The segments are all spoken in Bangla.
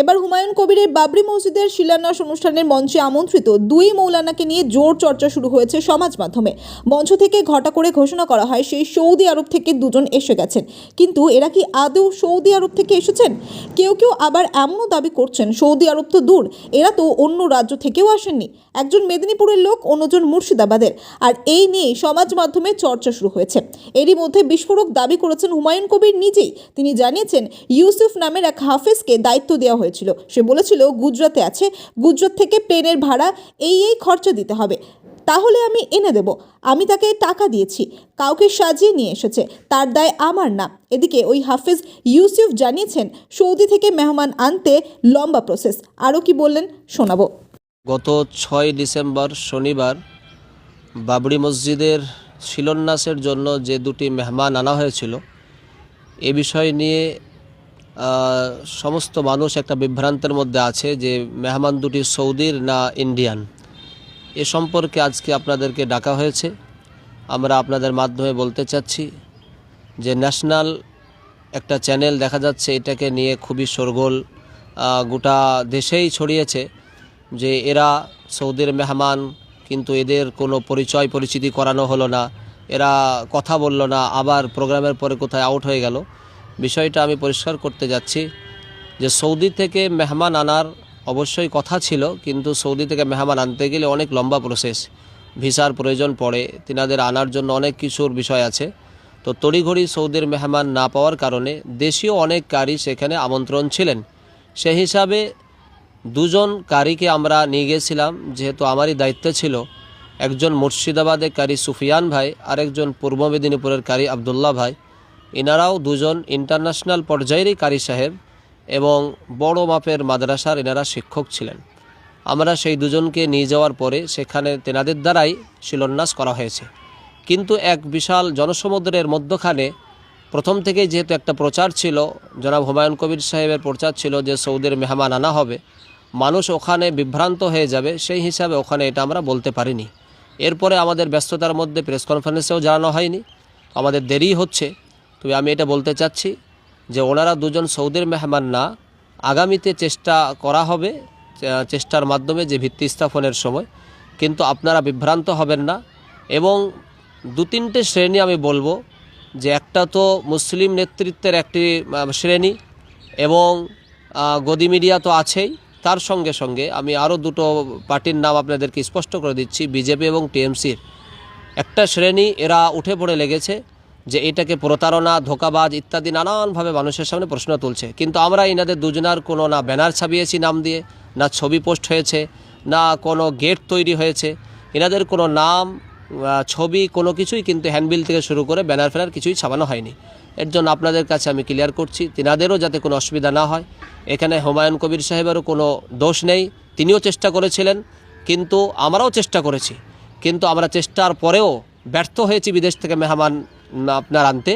এবার হুমায়ুন কবিরের বাবরি মসজিদের শিলান্যাস অনুষ্ঠানের মঞ্চে আমন্ত্রিত দুই মৌলানাকে নিয়ে জোর চর্চা শুরু হয়েছে সমাজ মাধ্যমে। মঞ্চ থেকে ঘটা করে ঘোষণা করা হয়, সেই সৌদি আরব থেকে দুজন এসে গেছেন। কিন্তু এরা কি আদৌ সৌদি আরব থেকে এসেছেন? কেউ কেউ আবার এমনও দাবি করছেন, সৌদি আরব তো দূর, এরা তো অন্য রাজ্য থেকেও আসেননি। একজন মেদিনীপুরের লোক, অন্যজন মুর্শিদাবাদের। আর এই নিয়ে সমাজ মাধ্যমে চর্চা শুরু হয়েছে। এরই মধ্যে বিস্ফোরক দাবি করেছেন হুমায়ুন কবির নিজেই। তিনি জানিয়েছেন, ইউসুফ নামের এক হাফেজকে দায়িত্ব দেওয়া হয়েছিল। সে বলেছিল, গুজরাতে আছে, গুজরাট থেকে প্লেনের ভাড়া এই এই খরচা দিতে হবে। তাহলে আমি এনে দেব। আমি তাকে টাকা দিয়েছি। কাউকে সাজিয়ে নিয়ে এসেছে। তার দায় আমার না। এদিকে ওই হাফেজ ইউসুফ জানিয়েছেন, সৌদি থেকে মেহমান আনতে লম্বা প্রসেস আরও কি বললেন শোনাবো। গত ছয় ডিসেম্বর শনিবার বাবরি মসজিদের শিলান্যাসের জন্য যে দুটি মেহমান আনা হয়েছিল, এ বিষয় নিয়ে সমস্ত মানুষ একটা বিভ্রান্তের মধ্যে আছে যে মেহমান দুটি সৌদির না ইন্ডিয়ান। এ সম্পর্কে আজকে আপনাদেরকে ডাকা হয়েছে। আমরা আপনাদের মাধ্যমে বলতে চাচ্ছি যে ন্যাশনাল একটা চ্যানেল দেখা যাচ্ছে এটাকে নিয়ে খুবই শোরগোল আহ, গোটা দেশেই ছড়িয়েছে যে এরা সৌদির মেহমান কিন্তু এদের কোনো পরিচয় পরিচিতি করানো হলো না। এরা কথা বলল না আবার প্রোগ্রামের পরে কোথায় আউট হয়ে গেল। বিষয়টা আমি পরিষ্কার করতে যাচ্ছি যে সৌদি থেকে মেহমান আনার অবশ্যই কথা ছিল, কিন্তু সৌদি থেকে মেহমান আনতে গেলে অনেক লম্বা প্রসেস ভিসার প্রয়োজন পড়ে, তিনাদের আনার জন্য অনেক কিছুর বিষয় আছে। তো তড়িঘড়ি সৌদির মেহমান না পাওয়ার কারণে দেশীয় অনেক কারি সেখানে আমন্ত্রণ ছিলেন। সেই হিসাবে দুজন কারিকে আমরা নিয়ে গেছিলাম, যেহেতু আমারই দায়িত্ব ছিল। একজন মুর্শিদাবাদের কারি সুফিয়ান ভাই, আরেকজন পূর্ব মেদিনীপুরের কারি আবদুল্লাহ ভাই। এনারাও দুজন ইন্টারন্যাশনাল পর্যায়েরই কারি সাহেব এবং বড় মাপের মাদ্রাসার এনারা শিক্ষক ছিলেন। আমরা সেই দুজনকে নিয়ে যাওয়ার পরে সেখানে তেনাদের দ্বারাই শিলান্যাস করা হয়েছে। কিন্তু এক বিশাল জনসমুদ্রের মধ্যখানে প্রথম থেকেই যেহেতু একটা প্রচার ছিল, জনাব হুমায়ুন কবির সাহেবের প্রচার ছিল যে সৌদির মেহমান আনা হবে, মানুষ ওখানে বিভ্রান্ত হয়ে যাবে, সেই হিসাবে ওখানে এটা আমরা বলতে পারিনি। এরপরে আমাদের ব্যস্ততার মধ্যে প্রেস কনফারেন্সেও জানানো হয়নি। আমাদের দেরি হচ্ছে। তবে আমি এটা বলতে চাচ্ছি যে ওনারা দুজন সৌদির মেহমান না। আগামীতে চেষ্টা করা হবে চেষ্টার মাধ্যমে যে ভিত্তি স্থাপনের সময়। কিন্তু আপনারা বিভ্রান্ত হবেন না এবং দু তিনটে শ্রেণি আমি বলব, যে একটা তো মুসলিম নেতৃত্বের একটি শ্রেণি এবং গদি মিডিয়া তো আছেই। তার সঙ্গে সঙ্গে আমি আরও দুটো পার্টির নাম আপনাদেরকে স্পষ্ট করে দিচ্ছি, বিজেপি এবং টিএমসির। একটা শ্রেণি এরা উঠে পড়ে লেগেছে যে এটাকে প্রতারণা, ধোকাবাজ ইত্যাদি নানানভাবে মানুষের সামনে প্রশ্ন তুলছে। কিন্তু আমরা এনাদের দুজনার কোনো না ব্যানার ছাপিয়েছি নাম দিয়ে, না ছবি পোস্ট হয়েছে, না কোনো গেট তৈরি হয়েছে। এনাদের কোনো নাম ছবি, কোনো কিছুই কিন্তু হ্যান্ডবিল থেকে শুরু করে ব্যানার ফ্যানার কিছুই ছাপানো হয়নি। এর জন্য আপনাদের কাছে আমি ক্লিয়ার করছি, তিনাদেরও যাতে কোনো অসুবিধা না হয়। এখানে হুমায়ুন কবির সাহেবেরও কোনো দোষ নেই, তিনিও চেষ্টা করেছিলেন, কিন্তু আমরাও চেষ্টা করেছি। কিন্তু আমরা চেষ্টার পরেও ব্যর্থ হয়েছি বিদেশ থেকে মেহমান আপনার আনতে।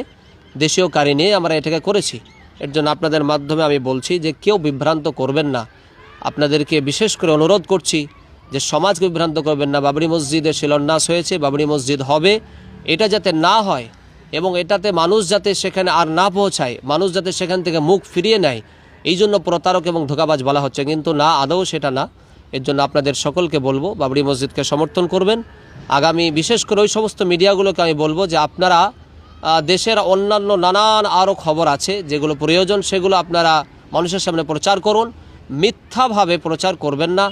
দেশীয় কারি নিয়ে আমরা এটাকে করেছি। এর জন্য আপনাদের মাধ্যমে আমি বলছি যে কেউ বিভ্রান্ত করবেন না। আপনাদেরকে বিশেষ করে অনুরোধ করছি যে সমাজকে বিভ্রান্ত করবেন না। বাবরি মসজিদে শিলান্যাস হয়েছে, বাবরি মসজিদ হবে। এটা যাতে না হয় এবং এটাতে মানুষ যাতে সেখানে আর না পৌঁছায়, মানুষ যাতে সেখান থেকে মুখ ফিরিয়ে নেয়, এই জন্য প্রতারক এবং ধোকাবাজ বলা হচ্ছে। কিন্তু না, আদৌ সেটা না। এর জন্য আপনাদের সকলকে বলব, বাবরি মসজিদকে সমর্থন করবেন। আগামী বিশেষ করে ওই সমস্ত মিডিয়াগুলোকে আমি বলব যে আপনারা দেশের অন্যান্য নানান আরও খবর আছে, যেগুলো প্রয়োজন, সেগুলো আপনারা মানুষের সামনে প্রচার করুন। মিথ্যাভাবে প্রচার করবেন না,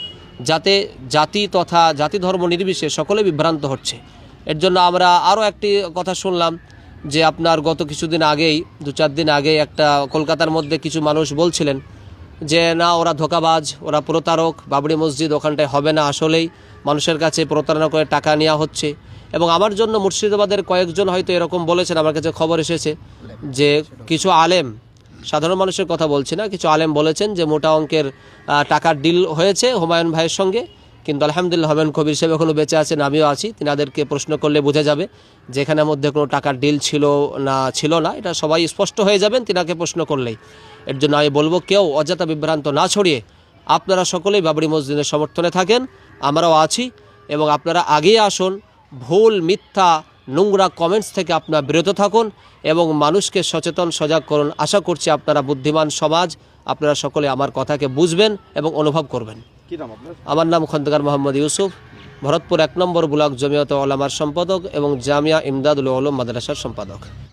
যাতে জাতি তথা জাতি ধর্ম নির্বিশেষে সকলে বিভ্রান্ত হচ্ছে। এর জন্য আমরা আরও একটি কথা শুনলাম, যে আপনার গত কিছুদিন আগেই, দু চার দিন আগে একটা কলকাতার মধ্যে কিছু মানুষ বলছিলেন যে, না, ওরা ধোকাবাজ, ওরা প্রতারক, বাবরি মসজিদ ওখানটায় হবে না, আসলেই মানুষের কাছে প্রতারণা করে টাকা নেওয়া হচ্ছে। এবং আমার জন্য মুর্শিদাবাদের কয়েকজন হয়তো এরকম বলেছেন, আমার কাছে খবর এসেছে যে কিছু আলেম, সাধারণ মানুষের কথা বলছি না, কিছু আলেম বলেছেন যে মোটা অঙ্কের টাকার ডিল হয়েছে হুমায়ুন ভাইয়ের সঙ্গে, কিন্তু আলহামদুলিল্লাহ হুমায়ুন কবির সাহেব এখনও বেঁচে আছেন, আমিও আছি, তিনাদেরকে প্রশ্ন করলে বোঝা যাবে যে এখানের মধ্যে কোনো টাকার ডিল ছিল না ছিল না, এটা সবাই স্পষ্ট হয়ে যাবেন তিনাকে প্রশ্ন করলেই। এর জন্য আমি বলব কেউ অযথা বিভ্রান্ত না ছড়িয়ে আপনারা সকলেই বাবরি মসজিদের সমর্থনে থাকেন, আমরাও আছি এবং আপনারা আগেই আসুন ভুল মিথ্যা নোংরা কমেন্টস থেকে আপনারা বিরত থাকুন এবং মানুষকে সচেতন সজাগ করুন। আশা করছি আপনারা বুদ্ধিমান সমাজ আপনারা সকলে আমার কথাকে বুঝবেন এবং অনুভব করবেন। আমার নাম খন্দকার মোহাম্মদ ইউসুফ ভরতপুর এক নম্বর ব্লক জমিয়ত ওলামার সম্পাদক এবং জামিয়া ইমদাদুল ওলম মাদ্রাসার সম্পাদক।